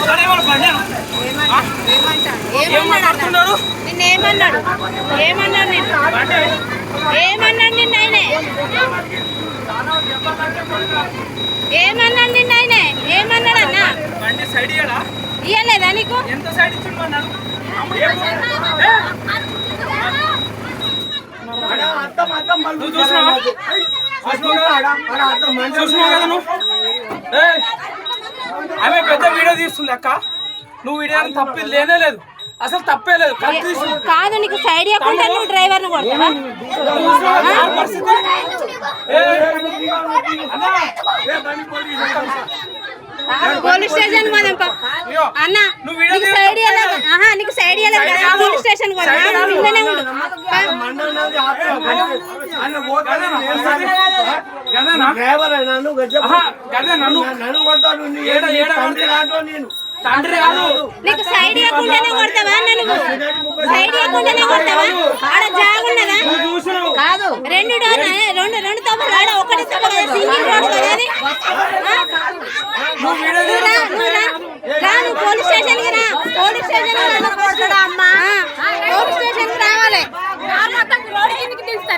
వాడేమన్నా బండేనా? ఆ? ఏం మాట్లాడుతున్నాడు నిన్నేమన్నాడు? ఏమన్నాడు నిన్ను? ఏమన్నాడు నిన్న ఆయనే? ఏమన్నాడు నిన్న ఆయనే? ఏమన్నాడు అన్న? ఇయ్యలేదా నీకు? ఎంత సైడ్ ఇచ్చిండు అన్నాడు? ఏ? నువ్వు చూసినావా? చూసినావు కదా నువ్వు? ఏయ్, ఆమె పెద్ద వీడియో తీస్తుంది అక్క. నువ్వు వీడియో తప్పి లేనే లేదు. అసలు తప్పే లేదు. కాదు నీకు సైడ్ ఇవ్వకుండా నువ్వు కొడతావా? ఏయ్, అన్నా, పోలీస్ స్టేషన్ పోదాంపా అన్న నీకు సైడ్ ఇవ్వలేదు నీకు సైడ్ ఇవ్వలేదు. పోలీస్ స్టేషన్ పోదా. ఉండు. డ్రైవర్ అయినా నువ్వు నన్ను నేను తండ్రి కాదు నీకు సైడ్ ఇవ్వకుండానే కొడతావా నువ్వు సైడ్ ఇవ్వకుండానే కొడతావా? ఆడ జాగున్నదా కాదు. రెండు రెండు రెండు తప్పులు ఆడ ఒకటి తప్పు కదా సింగిల్ రోడ్ కదా అది నువ్వు వీడియో నువ్వు రా, నువ్వు రా. రా నువ్వు పోలీస్ స్టేషన్కి రా పోలీస్ స్టేషన్కి రా అమ్మా పోలీస్ స్టేషన్కి రావాలి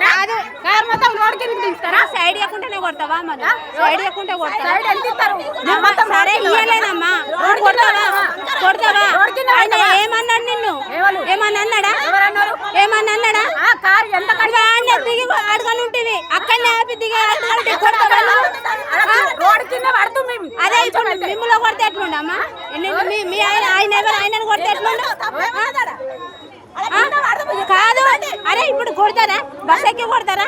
కాదు కార్ మొత్తం రోడ్ కిందకి దించుతారా సైడ్ ఇవ్వకుండానే కొడతావా మళ్ళీ సైడ్ ఇవ్వకుంటే కొడతావా? సరే ఇయ్యలేదమ్మా. కొడతావా? కొడతావా? ఆయన ఏమన్నాడు నిన్ను? ఏమన్నా అన్నాడా? ఏమన్నా అన్నాడా? ఆడనే దిగి అడగని ఉంటివి. అక్కడనే ఆపి దిగి అడగని కొడతావా? అదే ఇప్పుడు మిమ్మల్ని కొడితే ఎట్లుండమ్మా మీ ఆయన ఆయన ఎవరు? ఆయనను కొడితే ఎట్లుండు? ఇప్పుడు కొడతారా? బస్ ఎక్కి కొడతారా?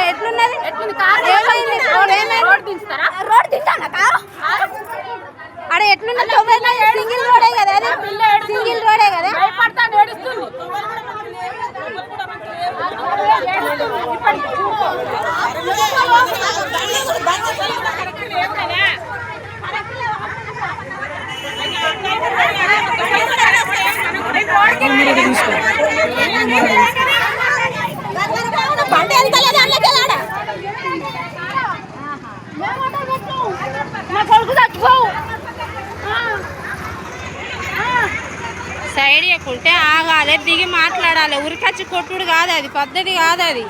ఎట్లున్నది? ఏమైంది? రోడ్ ఏమైంది? అరే ఎట్లున్నది? సింగిల్ రోడే కదా అది? సింగిల్ రోడే కదా? బండి ఎంత లేదు అన్నకే ఆడ నా కొడుకు చచ్చిపోవు సైడ్ ఎక్కుంటే ఆగాలి దిగి మాట్లాడాలి. ఉరికచ్చి కొట్టుడు కాదు అది పద్ధతి కాదు అది.